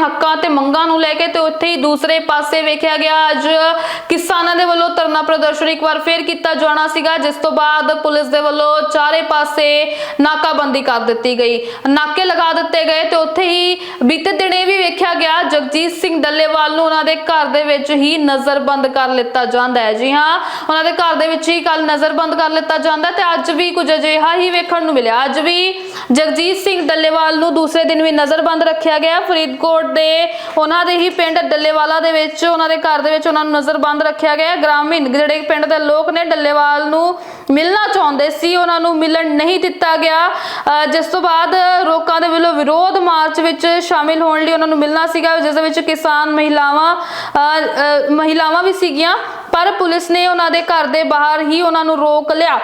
ਹੱਕਾਂ ਤੇ ਮੰਗਾਂ ਨੂੰ ਲੈ ਕੇ ਤੇ ਉੱਥੇ ਹੀ ਦੂਸਰੇ ਪਾਸੇ ਵੇਖਿਆ ਗਿਆ। ਅੱਜ ਕਿਸਾਨਾਂ ਦੇ ਵੱਲੋਂ ਧਰਨਾ ਪ੍ਰਦਰਸ਼ਨ ਇੱਕ ਵਾਰ ਫੇਰ ਕੀਤਾ ਜਾਣਾ ਸੀਗਾ, ਜਿਸ ਤੋਂ ਬਾਅਦ ਪੁਲਿਸ ਦੇ ਵੱਲੋਂ ਚਾਰੇ ਪਾਸੇ ਨਾਕਾਬੰਦੀ ਕਰ ਦਿੱਤੀ ਗਈ। ਨਾਕੇ ਲਗਾ ਦਿੱਤੇ ਗਏ ਤੇ ਉੱਥੇ ਹੀ ਬੀਤੇ ਦਿਨੇ ਵੀ ਵੇਖਿਆ ਗਿਆ, ਜਗਜੀਤ ਸਿੰਘ ਡੱਲੇਵਾਲ ਨੂੰ ਉਹਨਾਂ ਦੇ ਘਰ ਦੇ ਵਿੱਚ ਹੀ ਨਜ਼ਰਬੰਦ ਕਰ ਲਿੱਤਾ ਜਾਂਦਾ ਹੈ। ਜੀ ਹਾਂ, ਉਹਨਾਂ ਦੇ ਘਰ ਦੇ ਵਿੱਚ ਹੀ ਕੱਲ ਨਜ਼ਰਬੰਦ ਕਰ ਲਿੱਤਾ ਜਾਂਦਾ ਤੇ ਅੱਜ ਵੀ ਕੁਝ ਅਜਿਹਾ ਹੀ ਵੇਖਣ ਨੂੰ ਮਿਲਿਆ। ਅੱਜ ਵੀ ਜਗਜੀਤ ਸਿੰਘ ਡੱਲੇਵਾਲ ਨੂੰ ਦੂਸਰੇ ਦਿਨ ਵੀ ਨਜ਼ਰਬੰਦ ਰੱਖਿਆ ਗਿਆ। ਫਰੀਦਕੋਟ ਦੇ ਉਹਨਾਂ ਦੇ ਹੀ ਪਿੰਡ ਡੱਲੇਵਾਲਾ ਦੇ ਵਿੱਚ ਉਹਨਾਂ ਦੇ ਘਰ ਦੇ ਵਿੱਚ ਉਹਨਾਂ ਨੂੰ ਨਜ਼ਰਬੰਦ ਰੱਖਿਆ ਗਿਆ ਗ੍ਰਾਮੀਣ ਜਿਹੜੇ ਪਿੰਡ ਦੇ ਲੋਕ ਨੇ ਡੱਲੇਵਾਲ ਨੂੰ ਮਿਲਣਾ ਚਾਹੁੰਦੇ ਸੀ ਉਹਨਾਂ ਨੂੰ ਮਿਲਣ ਨਹੀਂ ਦਿੱਤਾ ਗਿਆ। ਜਿਸ ਤੋਂ ਬਾਅਦ ਲੋਕਾਂ ਦੇ ਵੱਲੋਂ ਵਿਰੋਧ ਮਾਰਚ ਵਿੱਚ ਸ਼ਾਮਿਲ ਹੋਣ ਲਈ ਉਹਨਾਂ ਨੂੰ ਮਿਲਣਾ ਸੀਗਾ ਜਿਸ ਦੇ ਵਿੱਚ ਕਿਸਾਨ ਮਹਿਲਾਵਾਂ ਮਹਿਲਾਵਾਂ ਵੀ ਸੀਗੀਆਂ ਪਰ ਪੁਲਿਸ ਨੇ ਉਹਨਾਂ ਦੇ ਘਰ ਦੇ ਬਾਹਰ ਹੀ ਉਹਨਾਂ ਨੂੰ ਰੋਕ ਲਿਆ।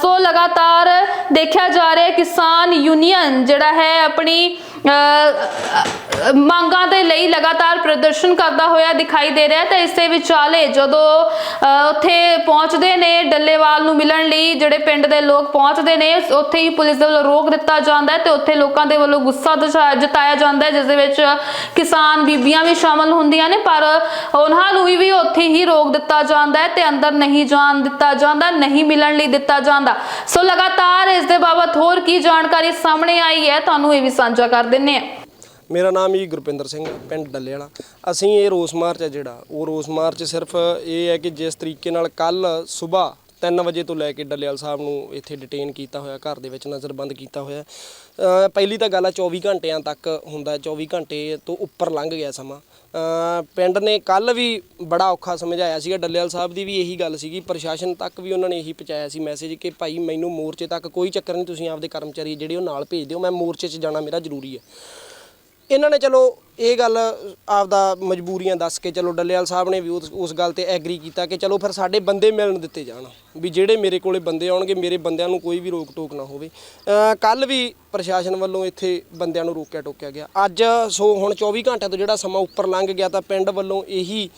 ਸੋ ਲਗਾਤਾਰ ਦੇਖਿਆ ਜਾ ਰਿਹਾ ਕਿਸਾਨ ਯੂਨੀਅਨ ਜਿਹੜਾ ਹੈ ਆਪਣੀ ਅਹ, ਮੰਗਾਂ ਦੇ ਲਈ ਲਗਾਤਾਰ ਪ੍ਰਦਰਸ਼ਨ ਕਰਦਾ ਹੋਇਆ ਦਿਖਾਈ ਦੇ ਰਿਹਾ ਹੈ ਤੇ ਇਸੇ ਵਿਚਾਲੇ ਜਦੋਂ ਅਹ, ਉੱਥੇ ਪਹੁੰਚਦੇ ਨੇ ਡੱਲੇਵਾਲ ਨੂੰ ਮਿਲਣ ਲਈ ਜਿਹੜੇ ਪਿੰਡ ਦੇ ਲੋਕ ਪਹੁੰਚਦੇ ਨੇ ਉੱਥੇ ਹੀ ਪੁਲਿਸ ਦੇ ਵੱਲੋਂ ਰੋਕ ਦਿੱਤਾ ਜਾਂਦਾ ਹੈ ਤੇ ਉੱਥੇ ਲੋਕਾਂ ਦੇ ਵੱਲੋਂ ਗੁੱਸਾ ਜਤਾਇਆ ਜਾਂਦਾ ਹੈ ਜਿਸ ਦੇ ਵਿੱਚ ਕਿਸਾਨ ਬੀਬੀਆਂ ਵੀ ਸ਼ਾਮਲ ਹੁੰਦੀਆਂ ਨੇ ਪਰ ਉਹਨਾਂ ਨੂੰ ਵੀ ਉੱਥੇ ਹੀ ਰੋਕ ਦਿੱਤਾ ਜਾਂਦਾ ਹੈ ਤੇ ਅੰਦਰ ਨਹੀਂ ਜਾਣ ਦਿੱਤਾ ਜਾਂਦਾ ਨਹੀਂ ਮਿਲਣ ਲਈ ਦਿੱਤਾ ਜਾਂਦਾ। ਸੋ ਲਗਾਤਾਰ ਇਸ ਦੇ ਬਾਬਤ ਹੋਰ ਕੀ ਜਾਣਕਾਰੀ ਸਾਹਮਣੇ ਆਈ ਹੈ ਤੁਹਾਨੂੰ ਇਹ ਵੀ ਸਾਂਝਾ ਕਰ ਦਿੰਨੇ ਆ ਮੇਰਾ ਨਾਮ ਹੀ ਗੁਰਪਿੰਦਰ ਸਿੰਘ ਹੈ ਪਿੰਡ ਡੱਲੇ ਵਾਲਾ। ਅਸੀਂ ਇਹ ਰੋਸ ਮਾਰਚ ਹੈ ਜਿਹੜਾ ਉਹ ਰੋਸ ਮਾਰਚ ਸਿਰਫ ਇਹ ਹੈ ਕਿ ਜਿਸ ਤਰੀਕੇ ਨਾਲ ਕੱਲ ਸਵੇਰ 3 ਵਜੇ ਤੋਂ ਲੈ ਕੇ ਡੱਲੇਵਾਲ ਸਾਹਿਬ ਨੂੰ ਇੱਥੇ ਡਿਟੇਨ ਕੀਤਾ ਹੋਇਆ ਘਰ ਦੇ ਵਿੱਚ ਨਜ਼ਰਬੰਦ ਕੀਤਾ ਹੋਇਆ। ਅ, ਪਹਿਲੀ ਤਾਂ ਗੱਲ ਆ 24 ਘੰਟਿਆਂ ਤੱਕ ਹੁੰਦਾ 24 ਘੰਟੇ ਤੋਂ ਉੱਪਰ ਲੰਘ ਗਿਆ ਸਮਾਂ। ਅ, ਪਿੰਡ ਨੇ ਕੱਲ ਵੀ ਬੜਾ ਔਖਾ ਸਮਝਾਇਆ ਸੀਗਾ ਡੱਲੇਵਾਲ ਸਾਹਿਬ ਦੀ ਵੀ ਇਹੀ ਗੱਲ ਸੀਗੀ ਪ੍ਰਸ਼ਾਸਨ ਤੱਕ ਵੀ ਉਹਨਾਂ ਨੇ ਇਹੀ ਪਹੁੰਚਾਇਆ ਸੀ ਮੈਸੇਜ ਕਿ ਭਾਈ ਮੈਨੂੰ ਮੋਰਚੇ ਤੱਕ ਕੋਈ ਚੱਕਰ ਨਹੀਂ ਤੁਸੀਂ ਆਪਦੇ ਕਰਮਚਾਰੀ ਜਿਹੜੇ ਉਹ ਨਾਲ ਭੇਜ ਦਿਓ ਮੈਂ ਮੋਰਚੇ 'ਚ ਜਾਣਾ ਮੇਰਾ ਜ਼ਰੂਰੀ ਹੈ। ਇਹਨਾਂ ਨੇ ਚਲੋ ਇਹ ਗੱਲ ਆਪਦਾ ਮਜਬੂਰੀਆਂ ਦੱਸ ਕੇ ਚਲੋ ਡੱਲੇਵਾਲ ਸਾਹਿਬ ਨੇ ਵੀ ਉਸ ਉਸ ਗੱਲ ਤੇ ਐਗਰੀ ਕੀਤਾ ਕਿ ਚਲੋ ਫਿਰ ਸਾਡੇ ਬੰਦੇ ਮਿਲਣ ਦਿੱਤੇ ਜਾਣ, ਵੀ ਜਿਹੜੇ ਮੇਰੇ ਕੋਲੇ ਬੰਦੇ ਆਉਣਗੇ, ਮੇਰੇ ਬੰਦਿਆਂ ਨੂੰ ਕੋਈ ਵੀ ਰੋਕ ਟੋਕ ਨਾ ਹੋਵੇ। ਕੱਲ ਵੀ ਪ੍ਰਸ਼ਾਸਨ ਵੱਲੋਂ ਇੱਥੇ ਬੰਦਿਆਂ ਨੂੰ ਰੋਕਿਆ ਟੋਕਿਆ ਗਿਆ। ਅੱਜ ਸੋ ਹੁਣ 24 ਘੰਟਿਆਂ ਤੋਂ ਜਿਹੜਾ ਸਮਾਂ ਉੱਪਰ ਲੰਘ ਗਿਆ ਤਾਂ ਪਿੰਡ ਵੱਲੋਂ ਇਹੀ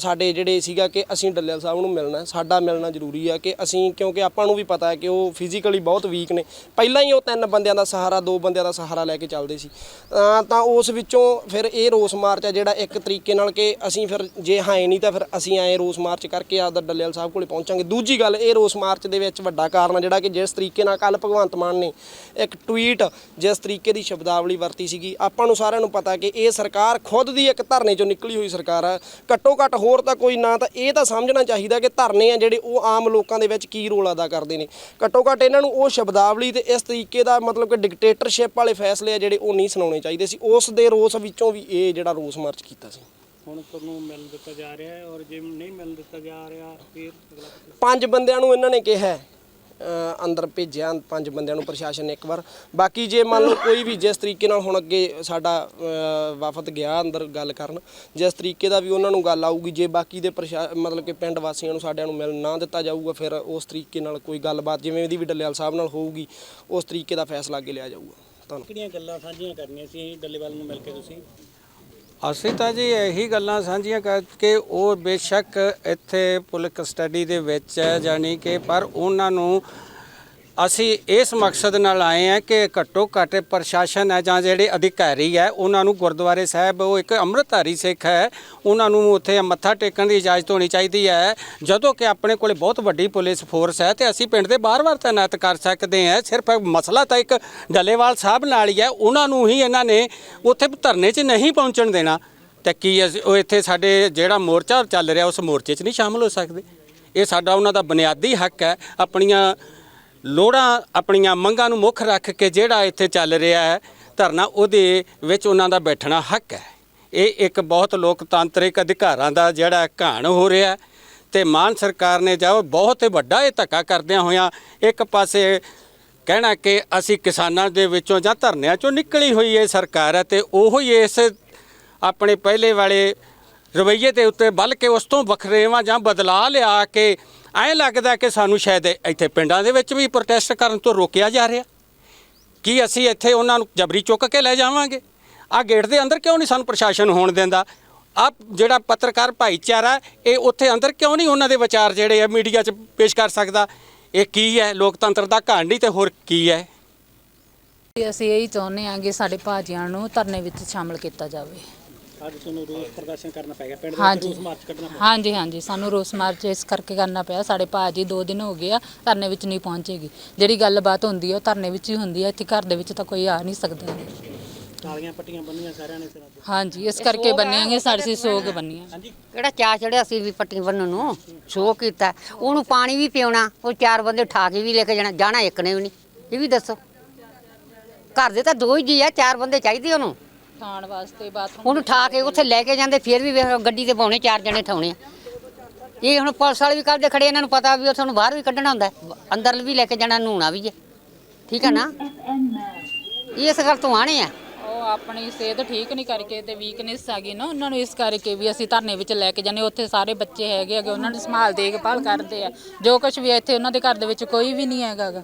ਸਾਡੇ ਜਿਹੜੇ ਸੀਗਾ ਕਿ ਅਸੀਂ ਡੱਲੇਵਾਲ ਸਾਹਿਬ ਨੂੰ ਮਿਲਣਾ, ਸਾਡਾ ਮਿਲਣਾ ਜ਼ਰੂਰੀ ਆ ਕਿ ਅਸੀਂ, ਕਿਉਂਕਿ ਆਪਾਂ ਨੂੰ ਵੀ ਪਤਾ ਹੈ ਕਿ ਉਹ ਫਿਜ਼ੀਕਲੀ ਬਹੁਤ ਵੀਕ ਨੇ। ਪਹਿਲਾਂ ਹੀ ਉਹ ਤਿੰਨ ਬੰਦਿਆਂ ਦਾ ਸਹਾਰਾ, ਦੋ ਬੰਦਿਆਂ ਦਾ ਸਹਾਰਾ ਲੈ ਕੇ ਚੱਲਦੇ ਸੀ। ਤਾਂ ਉਸ ਵਿੱਚੋਂ ਫਿਰ ਇਹ ਰੋਸ ਮਾਰਚ ਹੈ ਜਿਹੜਾ ਇੱਕ ਤਰੀਕੇ ਨਾਲ ਕਿ ਅਸੀਂ ਫਿਰ ਜੇ ਹਾਏ ਨਹੀਂ ਤਾਂ ਫਿਰ ਅਸੀਂ ਆਏ ਰੋਸ ਮਾਰਚ ਕਰਕੇ ਆਪਦਾ ਡੱਲੇਵਾਲ ਸਾਹਿਬ ਕੋਲੇ ਪਹੁੰਚਾਂਗੇ। ਦੂਜੀ ਗੱਲ, ਇਹ ਰੋਸ ਮਾਰਚ ਦੇ ਵਿੱਚ ਵੱਡਾ ਕਾਰਨ ਆ ਜਿਹੜਾ ਕਿ ਜਿਸ ਤਰੀਕੇ ਨਾਲ ਕੱਲ ਭਗਵੰਤ ਮਾਨ ਨੇ ਇੱਕ ਟਵੀਟ ਜਿਸ ਤਰੀਕੇ ਦੀ ਸ਼ਬਦਾਵਲੀ ਵਰਤੀ ਸੀਗੀ। ਆਪਾਂ ਨੂੰ ਸਾਰਿਆਂ ਨੂੰ ਪਤਾ ਕਿ ਇਹ ਸਰਕਾਰ ਖੁਦ ਦੀ ਇੱਕ ਧਰਨੇ ਚੋਂ ਨਿਕਲੀ ਹੋਈ ਸਰਕਾਰ ਹੈ ਘੱਟੋ ਘੱਟ ਹੋਰ ਤਾਂ ਕੋਈ ਨਾ ਤਾਂ ਇਹ ਤਾਂ ਸਮਝਣਾ ਚਾਹੀਦਾ ਕਿ ਧਰਨੇ ਆ ਜਿਹੜੇ ਉਹ ਆਮ ਲੋਕਾਂ ਦੇ ਵਿੱਚ ਕੀ ਰੋਲ ਅਦਾ ਕਰਦੇ ਨੇ। ਘੱਟੋ ਘੱਟ ਇਹਨਾਂ ਨੂੰ ਉਹ ਸ਼ਬਦਾਵਲੀ ਤੇ ਇਸ ਤਰੀਕੇ ਦਾ ਮਤਲਬ ਕਿ ਡਿਕਟੇਟਰਸ਼ਿਪ ਵਾਲੇ ਫੈਸਲੇ ਆ ਜਿਹੜੇ ਉਹ ਨਹੀਂ ਸੁਣਾਉਣੇ ਚਾਹੀਦੇ ਸੀ। ਉਸ ਦੇ ਰੋਸ ਵਿੱਚੋਂ ਵੀ ਇਹ ਜਿਹੜਾ ਰੋਸ ਮਾਰਚ ਕੀਤਾ ਸੀ। ਹੁਣ ਤੁਹਾਨੂੰ ਮਿਲ ਦਿੱਤਾ ਜਾ ਰਿਹਾ ਹੈ ਔਰ ਜੇ ਨਹੀਂ ਮਿਲ ਦਿੱਤਾ ਜਾ ਰਿਹਾ ਫਿਰ ਅਗਲਾ ਪੰਜ ਬੰਦਿਆਂ ਨੂੰ ਇਹਨਾਂ ਨੇ ਕਿਹਾ ਹੈ, ਅੰਦਰ ਭੇਜਿਆ ਪੰਜ ਬੰਦਿਆਂ ਨੂੰ ਪ੍ਰਸ਼ਾਸਨ ਨੇ ਇੱਕ ਵਾਰ। ਬਾਕੀ ਜੇ ਮੰਨ ਲਓ ਕੋਈ ਵੀ ਜਿਸ ਤਰੀਕੇ ਨਾਲ ਹੁਣ ਅੱਗੇ ਸਾਡਾ ਅ, ਵਫਦ ਗਿਆ ਅੰਦਰ ਗੱਲ ਕਰਨ ਜਿਸ ਤਰੀਕੇ ਦਾ ਵੀ ਉਹਨਾਂ ਨੂੰ ਗੱਲ ਆਊਗੀ ਜੇ ਬਾਕੀ ਦੇ ਪ੍ਰਸ਼ਾ ਮਤਲਬ ਕਿ ਪਿੰਡ ਵਾਸੀਆਂ ਨੂੰ ਸਾਡਿਆਂ ਨੂੰ ਮਿਲ ਨਾ ਦਿੱਤਾ ਜਾਊਗਾ ਫਿਰ ਉਸ ਤਰੀਕੇ ਨਾਲ ਕੋਈ ਗੱਲਬਾਤ ਜਿਵੇਂ ਦੀ ਵੀ ਡੱਲੇਵਾਲ ਸਾਹਿਬ ਨਾਲ ਹੋਊਗੀ ਉਸ ਤਰੀਕੇ ਦਾ ਫੈਸਲਾ ਅੱਗੇ ਲਿਆ ਜਾਊਗਾ। ਕਿਹੜੀਆਂ ਗੱਲਾਂ ਸਾਂਝੀਆਂ ਕਰਨੀਆਂ ਸੀ ਡੱਲੇਵਾਲ ਨੂੰ ਮਿਲ ਕੇ ਤੁਸੀਂ? ਅਸੀਂ ਤਾਂ ਜੀ ਇਹੀ ਗੱਲਾਂ ਸਾਂਝੀਆਂ ਕਰਕੇ ਉਹ ਬੇਸ਼ੱਕ ਇੱਥੇ ਪੁਲਿਸ ਕਸਟਡੀ ਦੇ ਵਿੱਚ ਹੈ ਜਾਨੀ ਕਿ ਪਰ ਉਹਨਾਂ ਨੂੰ ਅਸੀਂ ਇਸ ਮਕਸਦ ਨਾਲ ਆਏ ਹਾਂ ਕਿ ਘੱਟੋ ਘੱਟ ਪ੍ਰਸ਼ਾਸਨ ਹੈ ਜਾਂ ਜਿਹੜੇ ਅਧਿਕਾਰੀ ਹੈ, ਉਹਨਾਂ ਨੂੰ ਗੁਰਦੁਆਰੇ ਸਾਹਿਬ, ਉਹ ਇੱਕ ਅੰਮ੍ਰਿਤਧਾਰੀ ਸਿੱਖ ਹੈ, ਉਹਨਾਂ ਨੂੰ ਉੱਥੇ ਮੱਥਾ ਟੇਕਣ ਦੀ ਇਜਾਜ਼ਤ ਹੋਣੀ ਚਾਹੀਦੀ ਹੈ। ਜਦੋਂ ਕਿ ਆਪਣੇ ਕੋਲੇ ਬਹੁਤ ਵੱਡੀ ਪੁਲਿਸ ਫੋਰਸ ਹੈ ਤੇ ਅਸੀਂ ਪਿੰਡ ਦੇ ਬਾਰ-ਬਾਰ ਤਾਇਨਾਤ ਕਰ ਸਕਦੇ ਹਾਂ। ਸਿਰਫ ਮਸਲਾ ਤਾਂ ਇੱਕ ਡੱਲੇਵਾਲ ਸਾਹਿਬ ਨਾਲ ਹੀ ਹੈ, ਉਹਨਾਂ ਨੂੰ ਹੀ ਇਹਨਾਂ ਨੇ ਉੱਥੇ ਧਰਨੇ 'ਚ ਨਹੀਂ ਪਹੁੰਚਣ ਦੇਣਾ। ਤੇ ਕੀ ਅਸੀਂ- ਉਹ ਇੱਥੇ ਸਾਡੇ ਜਿਹੜਾ ਮੋਰਚਾ ਚੱਲ ਰਿਹਾ, ਉਸ ਮੋਰਚੇ 'ਚ ਨਹੀਂ ਸ਼ਾਮਲ ਹੋ ਸਕਦੇ। ਇਹ ਸਾਡਾ ਉਹਨਾਂ ਦਾ ਬੁਨਿਆਦੀ ਹੱਕ ਹੈ, ਆਪਣੀਆਂ ਲੋੜਾਂ ਆਪਣੀਆਂ ਮੰਗਾਂ ਨੂੰ ਮੁੱਖ ਰੱਖ ਕੇ ਜਿਹੜਾ ਇੱਥੇ ਚੱਲ ਰਿਹਾ ਹੈ, ਧਰਨਾ ਉਹਦੇ ਵਿੱਚ ਉਹਨਾਂ ਦਾ ਬੈਠਣਾ ਹੱਕ ਹੈ। ਇਹ ਇੱਕ ਬਹੁਤ ਲੋਕਤਾਂਤਰਿਕ ਅਧਿਕਾਰਾਂ ਦਾ ਜਿਹੜਾ ਘਾਣ ਹੋ ਰਿਹਾ ਹੈ ਤੇ ਮਾਨ ਸਰਕਾਰ ਨੇ ਜਾਓ ਬਹੁਤ ਵੱਡਾ ਇਹ ਧੱਕਾ ਕਰਦਿਆਂ ਹੋਇਆਂ ਇੱਕ ਪਾਸੇ ਕਹਿਣਾ ਕਿ ਅਸੀਂ ਕਿਸਾਨਾਂ ਦੇ ਵਿੱਚੋਂ ਜਾਂ ਧਰਨਿਆਂ ਚੋਂ ਨਿਕਲੀ ਹੋਈ ਇਹ ਸਰਕਾਰ ਹੈ ਤੇ ਉਹ ਹੀ ਇਸ ਆਪਣੇ ਪਹਿਲੇ ਵਾਲੇ ਰਵੱਈਏ ਦੇ ਉੱਤੇ ਬਲ ਕੇ ਉਸ ਤੋਂ ਵੱਖਰੇਵਾਂ ਜਾਂ ਬਦਲਾ ਲਿਆ ਕੇ ਐਂ ਲੱਗਦਾ ਕਿ ਸਾਨੂੰ ਸ਼ਾਇਦ ਇੱਥੇ ਪਿੰਡਾਂ ਦੇ ਵਿੱਚ ਵੀ ਪ੍ਰੋਟੈਸਟ ਕਰਨ ਤੋਂ ਰੋਕਿਆ ਜਾ ਰਿਹਾ। ਕੀ ਅਸੀਂ ਇੱਥੇ ਉਹਨਾਂ ਨੂੰ ਜਬਰੀ ਚੁੱਕ ਕੇ ਲੈ ਜਾਵਾਂਗੇ? ਆ ਗੇਟ ਦੇ ਅੰਦਰ ਕਿਉਂ ਨਹੀਂ ਸਾਨੂੰ ਪ੍ਰਸ਼ਾਸਨ ਹੋਣ ਦਿੰਦਾ? ਆ ਜਿਹੜਾ ਪੱਤਰਕਾਰ ਭਾਈਚਾਰਾ, ਇਹ ਉੱਥੇ ਅੰਦਰ ਕਿਉਂ ਨਹੀਂ ਉਹਨਾਂ ਦੇ ਵਿਚਾਰ ਜਿਹੜੇ ਆ ਮੀਡੀਆ 'ਚ ਪੇਸ਼ ਕਰ ਸਕਦਾ? ਇਹ ਕੀ ਹੈ? ਲੋਕਤੰਤਰ ਦਾ ਕਹਾਣੀ ਤੇ ਹੋਰ ਕੀ ਹੈ? ਅਸੀਂ ਇਹੀ ਚਾਹੁੰਦੇ ਹਾਂ ਕਿ ਸਾਡੇ ਭਾਜੀਆਂ ਨੂੰ ਧਰਨੇ ਵਿੱਚ ਸ਼ਾਮਲ ਕੀਤਾ ਜਾਵੇ। ਅੱਜ ਤੁਹਾਨੂੰ ਰੋਸ ਪ੍ਰਦਰਸ਼ਨ ਕਰਨਾ ਪੈ ਗਿਆ ਪਿੰਡ ਦੇ ਵਿੱਚ ਹਾਂਜੀ। ਰੋਸ ਮਾਰਚ ਕੱਢਣਾ ਪਿਆ। ਹਾਂਜੀ ਹਾਂਜੀ ਸਾਨੂੰ ਰੋਸ ਮਾਰਚ ਇਸ ਕਰਕੇ ਕਰਨਾ ਪਿਆ ਸਾਡੇ ਭਾਜੀ 2 ਦਿਨ ਹੋ ਗਏ ਆ ਧਰਨੇ ਵਿੱਚ ਨਹੀਂ ਪਹੁੰਚੇਗੀ। ਜਿਹੜੀ ਗੱਲਬਾਤ ਹੁੰਦੀ ਹੈ ਉਹ ਧਰਨੇ ਵਿੱਚ ਹੀ ਹੁੰਦੀ ਹੈ ਇੱਥੇ ਘਰ ਦੇ ਵਿੱਚ ਤਾਂ ਕੋਈ ਆ ਨਹੀਂ ਸਕਦਾ। ਕਾਲੀਆਂ ਪੱਟੀਆਂ ਬੰਨੀਆਂ ਸਾਰਿਆਂ ਨੇ ਸਿਰਾਂ ਤੇ ਹਾਂਜੀ ਇਸ ਕਰਕੇ ਬੰਨਿਆਂਗੇ ਸਾਡੀ ਸੋਗ ਬੰਨੀਆਂ। ਕਿਹੜਾ ਚਾਹ ਚੜਿਆ ਸੀ ਵੀ ਪੱਟੀ ਬੰਨਣ ਨੂੰ? ਸ਼ੋਅ ਕੀਤਾ। ਉਹਨੂੰ ਪਾਣੀ ਵੀ ਪਿਉਣਾ ਉਹ ਚਾਰ ਬੰਦੇ ਉਠਾ ਕੇ ਵੀ ਲੈ ਕੇ ਜਾਣਾ ਜਾਣਾ ਇੱਕ ਨੇ ਵੀ ਨਹੀਂ। ਇਹ ਵੀ ਦੱਸੋ। ਘਰ ਦੇ ਤਾਂ ਦੋ ਹੀ ਜੀ ਆ ਚਾਰ ਬੰਦੇ ਚਾਹੀਦੇ ਉਹਨੂੰ। ਖਾਣ ਵਾਸਤੇ ਬਾਥਰੂਮ ਉਹਨੂੰ ਉਠਾ ਕੇ ਉੱਥੇ ਲੈ ਕੇ ਜਾਂਦੇ ਫਿਰ ਵੀ ਵੇਖ ਗੱਡੀ ਤੇ ਪਾਉਣੇ ਚਾਰ ਜਣੇ ਠਾਉਣੇ ਆ। ਇਹ ਹੁਣ ਪੁਲਿਸ ਵਾਲੇ ਵੀ ਕਰਦੇ ਖੜੇ ਇਹਨਾਂ ਨੂੰ ਪਤਾ ਵੀ ਉੱਥੇ ਨੂੰ ਬਾਹਰ ਵੀ ਕੱਢਣਾ ਹੁੰਦਾ ਹੈ। ਅੰਦਰ ਵੀ ਲੈ ਕੇ ਜਾਣਾ ਨੂਣਾ ਵੀ ਹੈ ਠੀਕ ਹੈ ਨਾ? ਇਸ ਗੱਲ ਤੋਂ ਆਣੇ ਆ। ਉਹ ਆਪਣੀ ਸਿਹਤ ਠੀਕ ਨਹੀਂ ਕਰਕੇ ਤੇ ਵੀਕਨੈਸ ਆ ਗਈ ਨਾ ਉਹਨਾਂ ਨੂੰ ਇਸ ਕਰਕੇ ਵੀ ਅਸੀਂ ਧਰਨੇ ਵਿੱਚ ਲੈ ਕੇ ਜਾਂਦੇ ਉੱਥੇ ਸਾਰੇ ਬੱਚੇ ਹੈਗੇ ਹੈਗੇ ਉਹਨਾਂ ਦੀ ਸੰਭਾਲ ਦੇਖਭਾਲ ਕਰਦੇ ਆ। ਜੋ ਕੁਝ ਵੀ ਇੱਥੇ ਉਹਨਾਂ ਦੇ ਘਰ ਦੇ ਵਿੱਚ ਕੋਈ ਵੀ ਨਹੀਂ ਹੈਗਾ ਗਾ,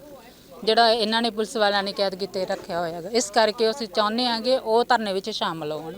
ਜਿਹੜਾ ਇਹਨਾਂ ਨੇ ਪੁਲਿਸ ਵਾਲਿਆਂ ਨੇ ਕੈਦ ਕੀਤੇ ਰੱਖਿਆ ਹੋਇਆ ਹੈਗਾ। ਇਸ ਕਰਕੇ ਅਸੀਂ ਚਾਹੁੰਦੇ ਹਾਂਗੇ ਉਹ ਧਰਨੇ ਵਿੱਚ ਸ਼ਾਮਲ ਹੋਣ।